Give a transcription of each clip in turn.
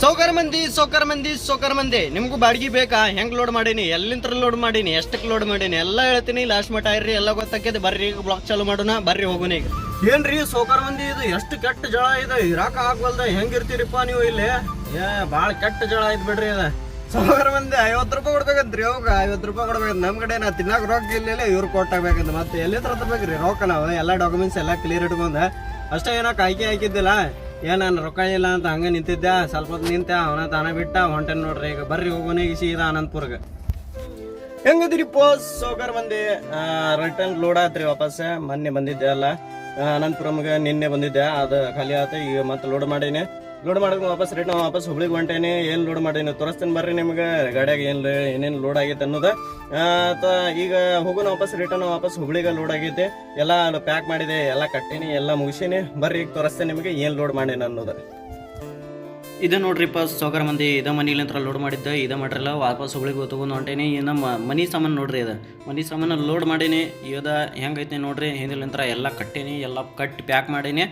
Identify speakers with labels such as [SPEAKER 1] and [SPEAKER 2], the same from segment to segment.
[SPEAKER 1] ಸೌಕರ್ ಮಂದಿ ಸೌಕರ್ ಮಂದಿ ಸೌಕರ್ ಮಂದಿ. ನಿಮಗೂ ಬಾಡಿಗೆ ಬೇಕಾ? ಹೆಂಗ್ ಲೋಡ್ ಮಾಡೀನಿ? ಎಲ್ಲಿಂತ್ರ ಲೋಡ್ ಮಾಡೀನಿ? ಎಷ್ಟಕ್ಕೆ ಲೋಡ್ ಮಾಡೀನಿ? ಎಲ್ಲ ಹೇಳ್ತೀನಿ. ಲಾಸ್ಟ್ ಮಟ್ಟ ಇರ್ರಿ ಎಲ್ಲ ಗೊತ್ತಕ್ಕೆ ಬರ್ರಿ, ಈಗ ಬ್ಲಾಕ್ ಚಾಲು ಮಾಡೋಣ. ಬರ್ರಿ ಹೋಗೋಣ ಈಗ. ಏನ್ರಿ ಸೌಕರ್ ಮಂದಿ ಇದು ಎಷ್ಟು ಕೆಟ್ಟ ಜಳ ಇದೆ? ಇರಾಕ ಆಗ್ವಲ್ದ. ಹೆಂಗಿರ್ತೀರಿಪ್ಪ ನೀವು ಇಲ್ಲಿ? ಏ ಭಾಳ ಕೆಟ್ಟ ಜಳ ಐತ್ ಬಿಡ್ರಿ ಅದ ಸೌಕರ್ ಮಂದಿ, ಐವತ್ತು ರೂಪಾಯಿ ಕೊಡ್ಬೇಕಂತ್ರಿ ಅವಾಗ. ಐವತ್ತು ರೂಪಾಯಿ ಕೊಡ್ಬೇಕಂತ ನಮ್ಮ ಕಡೆ ನಾ ತಿನ್ನಾಕ ರೊಕ್ಕ ಇಲ್ಲ ಇವ್ರು ಕೊಟ್ಟಾಗಬೇಕಂತ ಮತ್ತೆ ಎಲ್ಲಿ ತರ ತರ್ಬೇಕ್ರಿ ರೊಕ್ಕ ನಾವು ಎಲ್ಲ ಡಾಕ್ಯುಮೆಂಟ್ಸ್ ಎಲ್ಲ ಕ್ಲಿಯರ್ ಇಟ್ಕೊಂಡ. ಅಷ್ಟೇ ಏನೋ ಕಾಯ್ಕೆ ಹಾಕಿದ್ದಿಲ್ಲ. ಏನ್ ನಾನು ರೊಕ್ಕ ಇಲ್ಲ ಅಂತ ಹಂಗೆ ನಿಂತಿದ್ದೆ. ಸ್ವಲ್ಪ ಹೊತ್ತು ನಿಂತೆ, ಅವನ ತಾನ ಬಿಟ್ಟ, ಹೊಂಟೆನ್ ನೋಡ್ರಿ ಈಗ. ಬರ್ರಿ ಹೋಗೋಣ ಈಗ ಸೀದಾ ಅನಂತಪುರ್ಗೆ. ಹೆಂಗದಿರಿ ಪೋಸ್ ಸೌಕರ್ ಬಂದಿ ರಿಟರ್ನ್ ಲೋಡ್ ಆತ್ರಿ ವಾಪಸ್ ಮೊನ್ನೆ ಬಂದಿದ್ದೆ ಅಲ್ಲ ಅನಂತಪುರಮ್ಗೆ ನಿನ್ನೆ ಬಂದಿದ್ದೆ. ಅದು ಖಾಲಿ ಆತ, ಈಗ ಮತ್ತೆ ಲೋಡ್ ಮಾಡೀನಿ. ಲೋಡ್ ಮಾಡಿದ್ ವಾಪಸ್ ರಿಟರ್ನ್ ವಾಪಸ್ ಹುಬ್ಳಿಗೆ ಹೊಂಟೇನೆ. ಏನು ಲೋಡ್ ಮಾಡೀನಿ ತೋರಿಸ್ತೀನಿ ಬರ್ರಿ ನಿಮ್ಗೆ. ಗಾಡಿಯಾಗ ಏನು ಏನೇನು ಲೋಡ್ ಆಗೈತೆ ಅನ್ನೋದು. ಈಗ ಹೋಗೋಣ ವಾಪಸ್ ರಿಟರ್ನ್ ವಾಪಸ್ ಹುಬ್ಳಿಗೆ ಲೋಡ್ ಆಗೈತೆ. ಎಲ್ಲ ಪ್ಯಾಕ್ ಮಾಡಿದೆ, ಎಲ್ಲ ಕಟ್ಟಿನಿ, ಎಲ್ಲ ಮುಗಿಸಿನಿ. ಬರ್ರಿ, ಈಗ ತೋರಿಸ್ತೇನೆ ನಿಮಗೆ ಏನು ಲೋಡ್ ಮಾಡೀನಿ ಅನ್ನೋದು. ಇದು ನೋಡ್ರಿಪ್ಪ ಸೌಕರ್ ಮಂದಿ ಇದ ಮನಿಲಿಂತ್ರ ಲೋಡ್ ಮಾಡಿದ್ದೆ, ಇದ ಮಾಡ್ರಲ್ಲ, ವಾಪಸ್ ಹುಬ್ಳಿಗೆ ತಗೊಂಡು ಹೊಂಟೇನಿ. ಇನ್ನು ಮನಿ ಸಾಮಾನು ನೋಡ್ರಿ ಇದು ಮನಿ ಸಾಮಾನು ಲೋಡ್ ಮಾಡೀನಿ. ಇದ ಹೆಂಗೈತೆ ನೋಡ್ರಿ ಹಿಂದಿಲಿಂತ್ರ ಎಲ್ಲ ಕಟ್ಟೀನಿ, ಎಲ್ಲ ಕಟ್ಟಿ ಪ್ಯಾಕ್ ಮಾಡೀನಿ.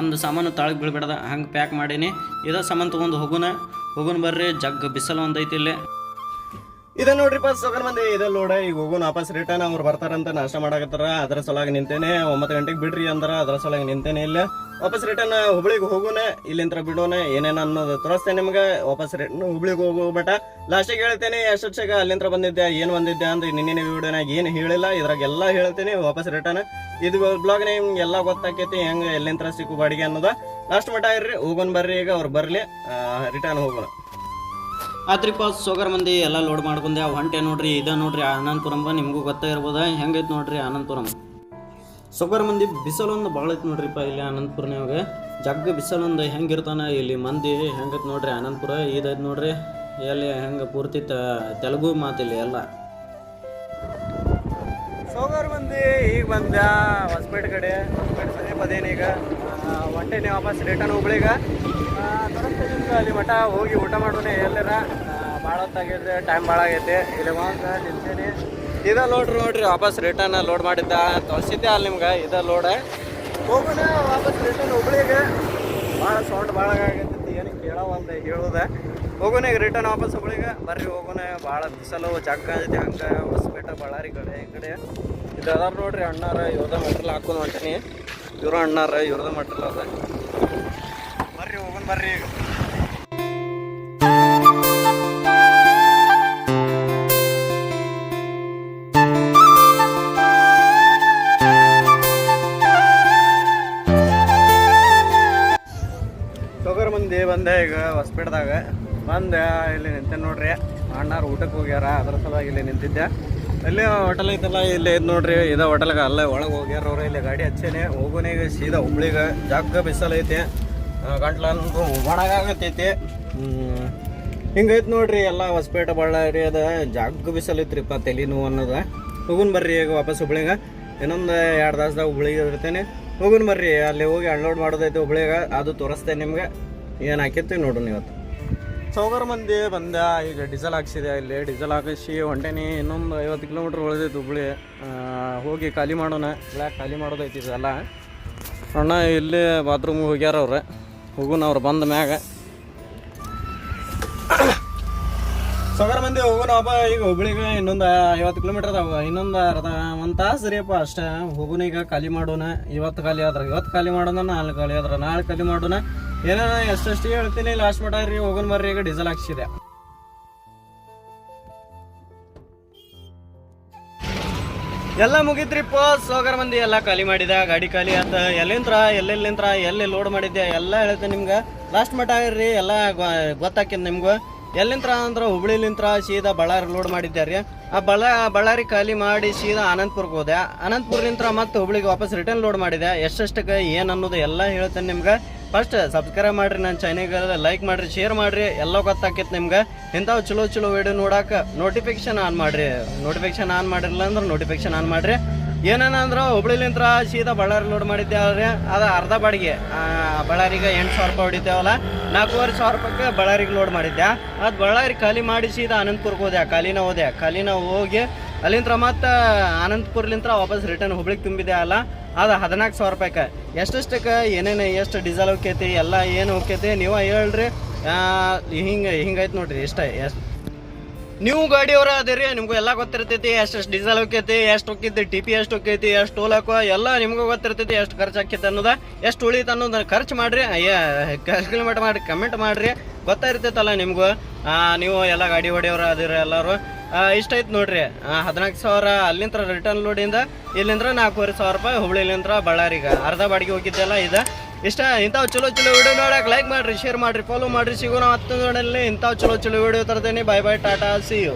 [SPEAKER 1] ಒಂದು ಸಾಮಾನು ತಳಗೆ ಬೀಳ್ಬಿಡದ, ಹಂಗೆ ಪ್ಯಾಕ್ ಮಾಡೀನಿ. ಇದ ಸಾಮಾನು ತೊಗೊಂಡು ಹೋಗುನ, ಹೋಗುನ್ ಬರ್ರಿ ಜಗ್ ಬಿಸಲು ಒಂದೈತಿ ಇಲ್ಲಿ. ಇದ ನೋಡ್ರಿಪ್ಪ ಸಗರ್ ಮಂದಿ, ಇದ ಲೋಡ ಈಗ ಹೋಗೋಣ ವಾಪಸ್ ರಿಟರ್ನ್ ಅವ್ರು ಬರ್ತಾರಂತ ನಾಷ್ಟ ಮಾಡಕತ್ತಾರ. ಅದ್ರ ಸಲುವಾಗಿ ನಿಂತೇನೆ, ಒಂಬತ್ತು ಗಂಟೆಗೆ ಬಿಡ್ರಿ ಅಂದ್ರ ಅದ್ರ ಸಲುವಾಗಿ ನಿಂತೇನೆ ಇಲ್ಲ. ವಾಪಸ್ ರಿಟರ್ನ್ ಹುಬ್ಳಿಗೆ ಹೋಗೋಣ ಇಲ್ಲಿಂತ್ರ ಬಿಡೋಣ ಏನೇನು ಅನ್ನೋದು ತೋರಿಸ್ತೇನೆ ನಿಮ್ಗೆ. ವಾಪಸ್ ರಿಟರ್ನ್ ಹುಬ್ಳಿಗೆ ಹೋಗೋ ಬಟ ಲಾಸ್ಟಿಗೆ ಹೇಳ್ತೇನೆ ಎಷ್ಟೊತ್ತಿಗೆ ಅಲ್ಲಿಂತ್ರ ಬಂದಿದ್ದೆ ಏನು ಬಂದಿದ್ದೆ ಅಂದ್ರೆ ನಿನ್ನೆ ವಿಡಿಯೋನಾಗ ಏನು ಹೇಳಿಲ್ಲ ಇದ್ರಾಗ ಎಲ್ಲ ಹೇಳ್ತೇನೆ, ವಾಪಸ್ ರಿಟರ್ನ್ ಇದು ಬ್ಲಾಗ್ ನಿಮ್ಗೆ ಎಲ್ಲ ಗೊತ್ತಾಕೈತಿ, ಹೆಂಗೆ ಎಲ್ಲಿಂತ್ರ ಸಿಕ್ಕು ಬಾಡಿಗೆ ಅನ್ನೋದ. ಲಾಸ್ಟ್ ಮಟ ಇರ್ರಿ ಹೋಗೋಣ ಬರ್ರಿ, ಈಗ ಅವ್ರು ಬರಲಿ ರಿಟರ್ನ್ ಹೋಗೋಣ. ಆತ್ರಿಪ್ಪ ಸೋಗರ್ ಮಂದಿ ಎಲ್ಲ ಲೋಡ್ ಮಾಡ್ಕೊಂಡೆ ಹೊಂಟೆ ನೋಡ್ರಿ, ಇದ ನೋಡ್ರಿ ಆನಂದಪುರಂ ನಿಮಗೂ ಗೊತ್ತೇ ಇರ್ಬೋದ ಹೆಂಗೈತೆ ನೋಡ್ರಿ ಆನಂದಪುರಂ ಸೋಗರ್ ಮಂದಿ ಬಿಸಿಲೊಂದು ಭಾಳ ಐತೆ ನೋಡ್ರಿಪ್ಪ ಇಲ್ಲಿ ಅನಂತಪುರನ್ಯಾಗ ಜಗ್ಗ ಬಿಸಿಲೊಂದು ಹೆಂಗಿರ್ತಾನೆ ಇಲ್ಲಿ ಮಂದಿ ಹೆಂಗೈತೆ ನೋಡ್ರಿ ಅನಂತಪುರ ಇದೈತೆ ನೋಡ್ರಿ. ಎಲ್ಲಿ ಹೆಂಗೆ ಪೂರ್ತಿ ತೆಲುಗು ಮಾತಿಲ್ಲ ಎಲ್ಲ. ಸೋಗರ್ ಮಂದಿ ಈಗ ಬಂದ ಹೊಸಪೇಟೆ ಕಡೆ. ಹೊಸಪೇಟೆ ಸಮೀಪ ಅದೇನೀಗ ನೀವು ವಾಪಸ್ ರಿಟರ್ನ್ ಹುಬ್ಳಿಗ ಅಲ್ಲಿ ಮಠ ಹೋಗಿ ಊಟ ಮಾಡೋಣ ಎಲ್ಲರ. ಭಾಳ ಹೊತ್ತಾಗೈತೆ ಟೈಮ್ ಭಾಳ ಆಗೈತೆ. ಇಲ್ಲಿ ಬಂದು ನಿಲ್ತೀನಿ ಇದ ಲೋಡ್ ನೋಡ್ರಿ, ವಾಪಸ್ ರಿಟರ್ನ್ ಲೋಡ್ ಮಾಡಿದ್ದ. ತೋರಿಸಿದ್ದೆ ಅಲ್ಲಿ ನಿಮ್ಗೆ, ಇದ ಲೋಡ್ ಹೋಗೋಣ ವಾಪಸ್ ರಿಟರ್ನ್ ಹುಬ್ಳಿಗೆ. ಭಾಳ ಸೌಂಡ್ ಭಾಳ ಆಗೈತಿ ಏನು ಕೇಳವಲ್ದೆ ಹೇಳೋದೆ. ಹೋಗೋಣ ಈಗ ರಿಟರ್ನ್ ವಾಪಸ್ ಹುಬ್ಳಿಗೆ. ಬರ್ರಿ ಹೋಗೋಣ, ಭಾಳ ಬಿಸಲು ಜಗ್ಗ ಐತಿ ಹಂಗೆ, ಹೊಸಪೇಟೆ, ಬಳ್ಳಾರಿ ಕಡೆ, ಈ ಕಡೆ. ನೋಡ್ರಿ ಅಣ್ಣಾರ, ಇವ್ರದ ಮೆಟ್ರಲ್ ಹಾಕೊಂಡು ಹೊಂಟೀನಿ. ಇವ್ರ ಅಣ್ಣಾರ, ಇವ್ರದ ಮೆಟ್ರಲ್ ಅದ. ಬರ್ರಿ ಹೋಗೋಣ, ಬರ್ರಿ ಈಗ. ಮಂದಿ ಬಂದೆ ಈಗ ಹೊಸ್ಪೇಟ್ದಾಗ. ಬಂದೆ, ಇಲ್ಲಿ ನಿಂತೆ ನೋಡ್ರಿ. ಅಣ್ಣಾರು ಊಟಕ್ಕೆ ಹೋಗ್ಯಾರ, ಅದ್ರ ಸಲುವಾಗಿ ಇಲ್ಲಿ ನಿಂತಿದ್ದೆ. ಅಲ್ಲಿ ಹೋಟೆಲ್ ಐತಲ್ಲ, ಇಲ್ಲಿ ಇದು ನೋಡ್ರಿ, ಇದೇ ಹೋಟೆಲ್ಗೆ ಅಲ್ಲೇ ಒಳಗೆ ಹೋಗ್ಯಾರ ಅವ್ರು, ಇಲ್ಲಿ ಗಾಡಿ ಹಚ್ಚೇನೆ. ಹೋಗೋನೇ ಈಗ ಸೀದಾ ಹುಬ್ಳಿಗೆ, ಜಾಗ ಬಿಸಲೈತಿ ಗಂಟ್ಲು ಗಂಟ್ಲಂದು ಒಣಗಾಗತೈತಿ ಹಿಂಗೈತೆ ನೋಡ್ರಿ, ಎಲ್ಲ ಹೊಸಪೇಟೆ ಬಳ್ಳಾರಿ ಅದ. ಜಾಗ ಬಿಸಲ್ ತಲೆನೋವು ತಲೆ ನೋವು ಅನ್ನೋದ. ಹೋಗುನ್ ಬರ್ರಿ ಈಗ ವಾಪಸ್ ಹುಬ್ಳಿಗೆ. ಇನ್ನೊಂದು ಎರಡು ತಾಸ್ದಾಗ ಹುಬ್ಳಿಗೆ ಇರ್ತೇನೆ. ಹೋಗುನ್ ಬರ್ರಿ, ಅಲ್ಲಿ ಹೋಗಿ ಅನ್ಲೋಡ್ ಮಾಡೋದೈತೆ ಹುಬ್ಳಿಗೆ. ಅದು ತೋರಿಸ್ತೇನೆ ನಿಮ್ಗೆ. ಏನು ಹಾಕಿರ್ತೀವಿ ನೋಡೋಣ ಇವತ್ತು. ಸೌಗರ್ ಮಂದಿ ಬಂದ, ಈಗ ಡೀಸೆಲ್ ಹಾಕ್ಸಿದೆ, ಇಲ್ಲಿ ಡೀಸೆಲ್ ಹಾಕಿಸಿ ಹೊಂಟೇನಿ ಇನ್ನೊಂದು ಐವತ್ತು ಕಿಲೋಮೀಟ್ರ್ ಉಳಿದೈತೆ ಹುಬ್ಳಿ. ಹೋಗಿ ಖಾಲಿ ಮಾಡೋಣ. ಬ್ಲ್ಯಾಕ್ ಖಾಲಿ ಮಾಡೋದೈತಿ ಇದೆಲ್ಲ. ಅಣ್ಣ ಇಲ್ಲಿ ಬಾತ್ರೂಮ್ಗೆ ಹೋಗ್ಯಾರ ಅವ್ರೆ. ಹೋಗೋಣ ಅವ್ರು ಬಂದ ಮ್ಯಾಗ. ಸಗರ್ ಮಂದಿ ಹೋಗೋಣ ಈಗ ಹುಬ್ಳಿಗೆ ಇನ್ನೊಂದು ಐವತ್ತು ಕಿಲೋಮೀಟ್ರ್ ಅದಾವ. ಇನ್ನೊಂದು ಅರ್ಧ, ಒಂದು ತಾಸು ರೀಪ್ಪ ಅಷ್ಟೇ. ಹೋಗೋಣ ಈಗ ಖಾಲಿ ಮಾಡೋಣ. ಇವತ್ತು ಖಾಲಿ ಆದ್ರೆ, ಇವತ್ತು ಖಾಲಿ ಮಾಡೋಣ, ನಾಳೆ ಖಾಲಿ ಆದ್ರೆ, ನಾಳೆ ಖಾಲಿ ಮಾಡೋಣ. ಏನೇನ ಎಷ್ಟೆಷ್ಟು ಹೇಳ್ತೀನಿ ಲಾಸ್ಟ್ ಮಟ ರೀ ಹೋಗೋಣ ಬರ್ರಿ, ಈಗ ಡೀಸೆಲ್ ಹಾಕ್ಸಿದೆ. ಎಲ್ಲ ಮುಗಿತ್ರಿಪ್ಪ ಸೋಗರ್ ಮಂದಿ ಎಲ್ಲ ಖಾಲಿ ಮಾಡಿದ, ಗಾಡಿ ಖಾಲಿ ಆತ. ಎಲ್ಲಿಂತ್ರ ಎಲ್ಲೆಲ್ಲಿಂತ್ರ ಎಲ್ಲಿ ಲೋಡ್ ಮಾಡಿದ್ಯಾ, ಎಲ್ಲ ಹೇಳ್ತೇನೆ ನಿಮ್ಗೆ. ಲಾಸ್ಟ್ ಮಟ ರೀ ಎಲ್ಲ ಗೊತ್ತಾಕಿದ್ ನಿಮ್ಗೆ. ಎಲ್ಲಿಂತ್ರ ಅಂದ್ರೆ ಹುಬ್ಳಿಲಿಂತ್ರ ಸೀದಾ ಬಳ್ಳಾರಿ ಲೋಡ್ ಮಾಡಿದ್ದೆ ರೀ. ಆ ಬಳ್ಳಾ ಬಳ್ಳಾರಿ ಖಾಲಿ ಮಾಡಿ ಸೀದಾ ಅನಂತಪುರಕ್ಕೆ ಹೋದೆ. ಅನಂತಪುರಲಿಂತ್ರ ಮತ್ತೆ ಹುಬ್ಳಿಗೆ ವಾಪಸ್ ರಿಟರ್ನ್ ಲೋಡ್ ಮಾಡಿದೆ. ಎಷ್ಟೆಷ್ಟಕ್ಕೆ, ಏನು ಅನ್ನೋದು ಎಲ್ಲ ಹೇಳ್ತೇನೆ ನಿಮ್ಗೆ. ಫಸ್ಟ್ ಸಬ್ಸ್ಕ್ರೈಬ್ ಮಾಡ್ರಿ ನನ್ನ ಚಾನಲ್ಗೆ ಲೈಕ್ ಮಾಡ್ರಿ ಶೇರ್ ಮಾಡ್ರಿ. ಎಲ್ಲ ಗೊತ್ತಾಕೈತೆ ನಿಮ್ಗೆ. ಇಂಥವು ಚಲೋ ಚಲೋ ವಿಡಿಯೋ ನೋಡಾಕ ನೋಟಿಫಿಕೇಶನ್ ಆನ್ ಮಾಡ್ರಿ. ನೋಟಿಫಿಕೇಶನ್ ಆನ್ ಮಾಡಿರಲಿಲ್ಲ ಅಂದ್ರೆ ನೋಟಿಫಿಕೇಶನ್ ಆನ್ ಮಾಡ್ರಿ. ಏನೇನ ಅಂದ್ರೆ ಹುಬ್ಳಿಲಿಂತ್ರ ಸೀದಾ ಬಳ್ಳಾರಿ ಲೋಡ್ ಮಾಡಿದ್ದೆ ಅವ್ರಿ ಅದು ಅರ್ಧ ಬಾಡಿಗೆ. ಬಳ್ಳಾರಿಗೆ ಎಂಟು ಸಾವಿರ ರೂಪಾಯಿ ಹೊಡಿತೇವಲ್ಲ? ನಾಲ್ಕೂವರೆ ಸಾವಿರ ರೂಪಾಯಿಗೆ ಬಳ್ಳಾರಿಗೆ ಲೋಡ್ ಮಾಡಿದ್ದೆ ಅದು ಬಳ್ಳಾರಿ ಖಾಲಿ ಮಾಡಿ ಸೀದಾ ಅನಂತಪುರಕ್ಕೆ ಹೋದೆ ಖಾಲಿನ ಹೋದೆ ಖಾಲಿನ ಹೋಗಿ ಅಲ್ಲಿಂತ್ರ ಮತ್ತೆ ಅನಂತಪುರ್ಲಿಂತ್ರ ವಾಪಸ್ ರಿಟರ್ನ್ ಹುಬ್ಳಿಗೆ ತುಂಬಿದೆ ಅಲ್ಲ? ಅದು ಹದಿನಾಲ್ಕು ಸಾವಿರ ರೂಪಾಯಿಗೆ ಎಷ್ಟೆಷ್ಟಕ್ಕೆ ಏನೇನು ಎಷ್ಟು ಡೀಸೆಲ್ ಹೋಕೈತಿ ಎಲ್ಲ ಏನು ಹೋಗ್ತೈತಿ ನೀವು ಹೇಳ್ರಿ. ಹಿಂಗೆ ಹಿಂಗೈತೆ ನೋಡ್ರಿ ಇಷ್ಟ, ಎಷ್ಟು. ನೀವು ಗಾಡಿಯವ್ರ ಅದಿರಿ, ನಿಮ್ಗೂ ಎಲ್ಲ ಗೊತ್ತಿರ್ತೈತಿ, ಎಷ್ಟೆಷ್ಟು ಎಷ್ಟು ಡೀಸೆಲ್ ಹೋಕೈತಿ ಎಷ್ಟು ಹೋಗ್ತೈತಿ ಟಿ ಪಿ ಎಷ್ಟು ಹೋಗ್ತೈತಿ ಎಷ್ಟು ಟೋಲ್ ಹಾಕೋ ಎಲ್ಲ ನಿಮ್ಗೂ ಗೊತ್ತಿರ್ತೈತಿ, ಎಷ್ಟು ಖರ್ಚು ಆಕೈತಿ ಅನ್ನೋದ. ಎಷ್ಟು ಉಳಿತ ಅನ್ನೋದು ಖರ್ಚು ಮಾಡ್ರಿ ಕ್ಯಾಲ್ಕುಲೇಟ್ ಮಾಡಿ ಕಮೆಂಟ್ ಮಾಡ್ರಿ. ಗೊತ್ತಾಗಿರ್ತೈತಲ್ಲ ನಿಮ್ಗೂ. ನೀವು ಎಲ್ಲ ಗಾಡಿ ಹೊಡೆಯವ್ರ, ಅದಿರ ಎಲ್ಲರೂ. ಆ, ಇಷ್ಟ ಐತೆ ನೋಡ್ರಿ. ಹದಿನಾಲ್ಕು ಸಾವಿರ ಅಲ್ಲಿಂದ ರಿಟರ್ನ್ ಲೋಡಿಂದ ಇಲ್ಲಿಂದ್ರ ನಾಲ್ಕೂವರೆ ಸಾವಿರ ರೂಪಾಯಿ ಹುಬ್ಳಿಲಿಂದ್ರ ಬಳ್ಳಾರಿಗೆ. ಅರ್ಧ ಬಾಡಿಗೆ ಹೋಗಿದ್ದೆಲ್ಲ ಇದ. ಇಷ್ಟ ಇಂಥವು ಚಲೋ ಚಲೋ ವಿಡಿಯೋ ನೋಡಕ್ಕೆ ಲೈಕ್ ಮಾಡ್ರಿ ಶೇರ್ ಮಾಡ್ರಿ ಫಾಲೋ ಮಾಡ್ರಿ. ಸಿಗೋಣ ಹತ್ತು ನೋಡಲ್ಲಿ. ಇಂಥವು ಚಲೋ ಚಲೋ video ತರ್ತೇನೆ. Bye bye tata see you